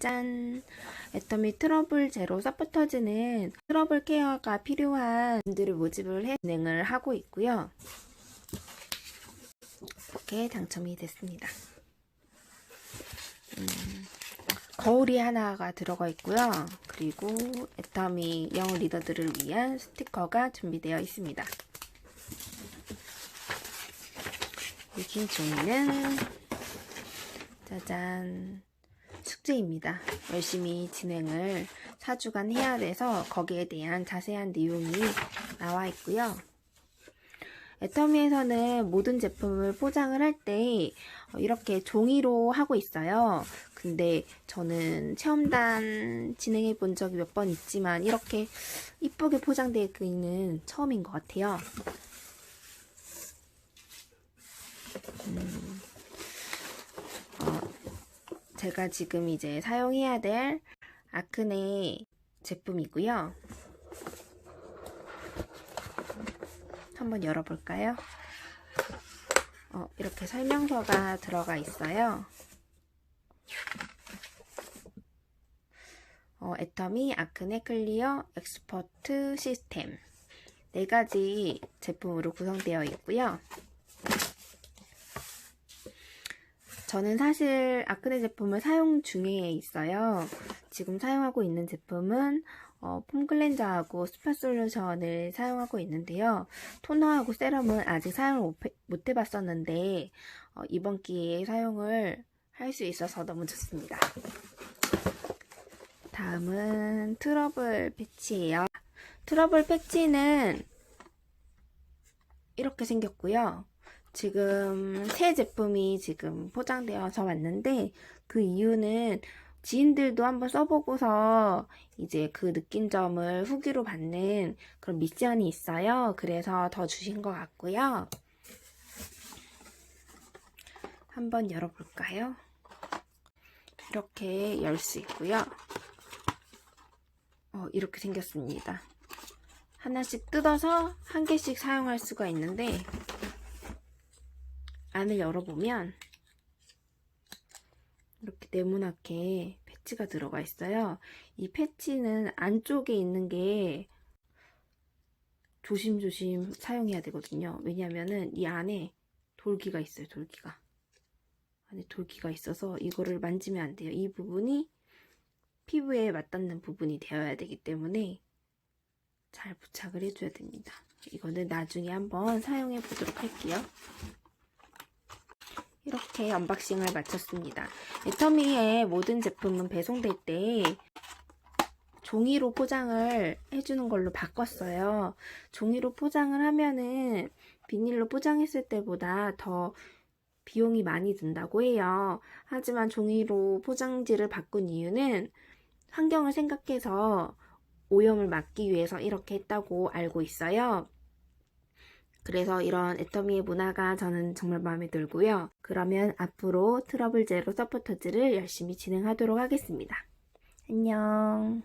짠! 애터미 트러블 제로 서포터즈는 트러블 케어가 필요한 분들을 모집을 해 진행을 하고 있고요. 이렇게 당첨이 됐습니다. 음, 거울이 하나가 들어가 있고요. 그리고 애터미 영어 리더들을 위한 스티커가 준비되어 있습니다. 이긴 종이는 짜잔 숙제입니다. 열심히 진행을 4주간 해야 돼서 거기에 대한 자세한 내용이 나와 있고요. 애터미에서는 모든 제품을 포장을 할 때 이렇게 종이로 하고 있어요. 근데 저는 체험단 진행해 본 적이 몇 번 있지만 이렇게 이쁘게 포장되기는 처음인 것 같아요. 음, 어, 제가 지금 이제 사용해야 될 아크네 제품이고요. 한번 열어볼까요? 어, 이렇게 설명서가 들어가 있어요. 어, 애터미 아크네 클리어 엑스퍼트 시스템 네 가지 제품으로 구성되어 있고요. 저는 사실 아크네 제품을 사용 중에 있어요. 지금 사용하고 있는 제품은 어, 폼 클렌저하고 스파 솔루션을 사용하고 있는데요. 토너하고 세럼은 아직 사용을 못 해봤었는데 어, 이번 기회에 사용을 할 수 있어서 너무 좋습니다. 다음은 트러블 패치예요. 트러블 패치는 이렇게 생겼고요. 지금 새 제품이 지금 포장되어서 왔는데 그 이유는 지인들도 한번 써보고서 이제 그 느낀 점을 후기로 받는 그런 미션이 있어요. 그래서 더 주신 것 같고요. 한번 열어볼까요? 이렇게 열 수 있고요. 어, 이렇게 생겼습니다. 하나씩 뜯어서 한 개씩 사용할 수가 있는데 안을 열어보면 이렇게 네모나게 패치가 들어가 있어요. 이 패치는 안쪽에 있는 게 조심조심 사용해야 되거든요. 왜냐면은 이 안에 돌기가 있어요. 돌기가. 안에 돌기가 있어서 이거를 만지면 안 돼요. 이 부분이 피부에 맞닿는 부분이 되어야 되기 때문에 잘 부착을 해줘야 됩니다. 이거는 나중에 한번 사용해 보도록 할게요. 이렇게 언박싱을 마쳤습니다. 애터미의 모든 제품은 배송될 때 종이로 포장을 해주는 걸로 바꿨어요. 종이로 포장을 하면은 비닐로 포장했을 때보다 더 비용이 많이 든다고 해요. 하지만 종이로 포장지를 바꾼 이유는 환경을 생각해서 오염을 막기 위해서 이렇게 했다고 알고 있어요. 그래서 이런 애터미의 문화가 저는 정말 마음에 들고요. 그러면 앞으로 트러블 제로 서포터즈를 열심히 진행하도록 하겠습니다. 안녕.